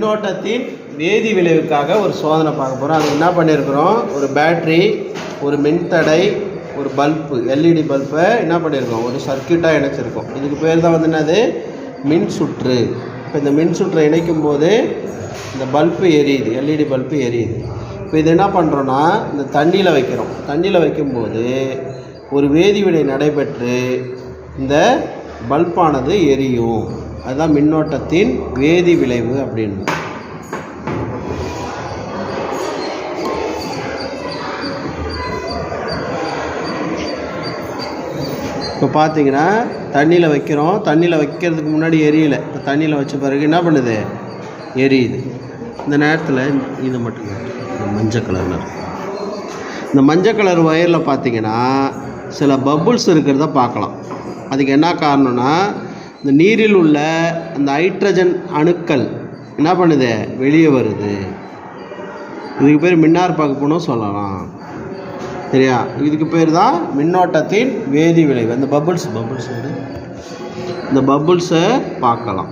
மின்னோட்டத்தின் வேதி விளைவுக்காக ஒரு சோதனை பார்க்க போகிறோம் அது என்ன பண்ணியிருக்கிறோம் ஒரு பேட்ரி ஒரு மின்தடை ஒரு பல்பு எல்இடி பல்பை என்ன பண்ணியிருக்கோம் ஒரு சர்க்கியூட்டாக இணைச்சிருக்கோம். இதுக்கு பேர் தான் வந்து என்னது? மின் சுற்று. இப்போ இந்த மின் சுற்றை இணைக்கும் போது இந்த பல்பு எரியுது எல்இடி பல்பு எரியுது. இப்போ இது என்ன பண்ணுறோன்னா இந்த தண்ணியில் வைக்கிறோம். தண்ணியில் வைக்கும்போது ஒரு வேதிவினை நடைபெற்று இந்த பல்பானது எரியும். அதுதான் மின்னோட்டத்தின் வேதி விளைவு அப்படின்னு. இப்போ பார்த்தீங்கன்னா தண்ணியில் வைக்கிறோம். தண்ணியில் வைக்கிறதுக்கு முன்னாடி எரியலை. இப்போ தண்ணியில் வச்ச பிறகு என்ன பண்ணுது? எரியுது. இந்த நேரத்தில் இது மட்டும் இந்த மஞ்சள் கலரில் இந்த மஞ்சள் கலர் ஒயரில் பார்த்தீங்கன்னா சில பபுள்ஸ் இருக்கிறத பார்க்கலாம். அதுக்கு என்ன காரணம்னா இந்த நீரில் உள்ள அந்த ஹைட்ரஜன் அணுக்கள் என்ன பண்ணுது? வெளியே வருது. இதுக்கு பேர் மின்னார் பகுப்புன்னு சொல்லலாம். சரியா? இதுக்கு பேர் தான் மின்னோட்டத்தின் வேதி விளைவு. அந்த பபுள்ஸ் பபுள்ஸ் இந்த பபுள்ஸை பார்க்கலாம்.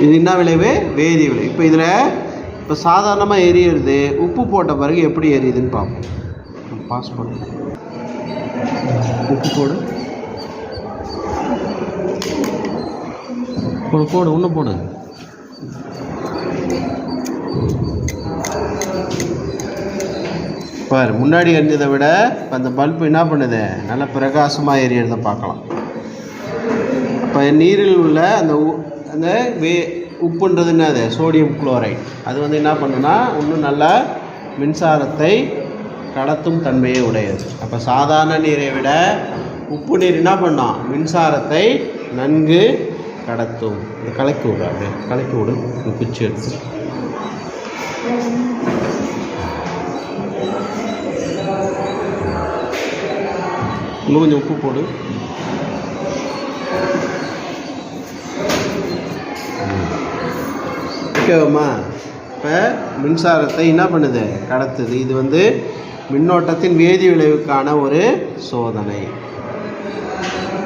இது என்ன விளைவு? வேதி விளைவு. இப்போ இதில் இப்போ சாதாரணமாக எரியிறது உப்பு போட்ட பிறகு எப்படி எரியுதுன்னு பார்ப்போம். பாஸ் பண்ணு. உப்பு போடு. போடு போடு இன்னும் போடு. பார் முன்னாடி எரிஞ்சதை விட இப்போ அந்த பல்பு என்ன பண்ணுது? நல்ல பிரகாசமாக எரியறதை பார்க்கலாம். இப்போ நீரில் உள்ள அந்த உ- அந்த வே உப்புன்றது என்னது? Sodium chloride. அது வந்து என்ன பண்ணுன்னா இன்னும் நல்லா மின்சாரத்தை கடத்தும் தன்மையை உடையது. அப்போ சாதாரண நீரை விட உப்பு நீர் என்ன பண்ணோம் மின்சாரத்தை நன்கு கடத்தும் இந்த கலக்கி விடு அப்படியே. கலக்கி விடு இந்த குச்சி எடுத்து. இன்னும் கொஞ்சம் உப்பு போடு. ஓகேவாம்மா இப்போ மின்சாரத்தை என்ன பண்ணுது? கடத்துது. இது வந்து மின்னோட்டத்தின் வேதி விளைவுக்கான ஒரு சோதனை.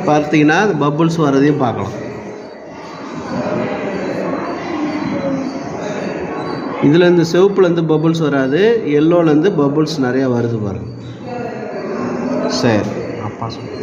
பார்த்தீங்கன்னா பபுள்ஸ் வர்றதையும் பார்க்கலாம். இதுலேருந்து சிவப்புலேருந்து பபுள்ஸ் வராது எல்லோலேருந்து பபுள்ஸ் நிறையா வருது பாருங்கள் சரி அப்பா சொல்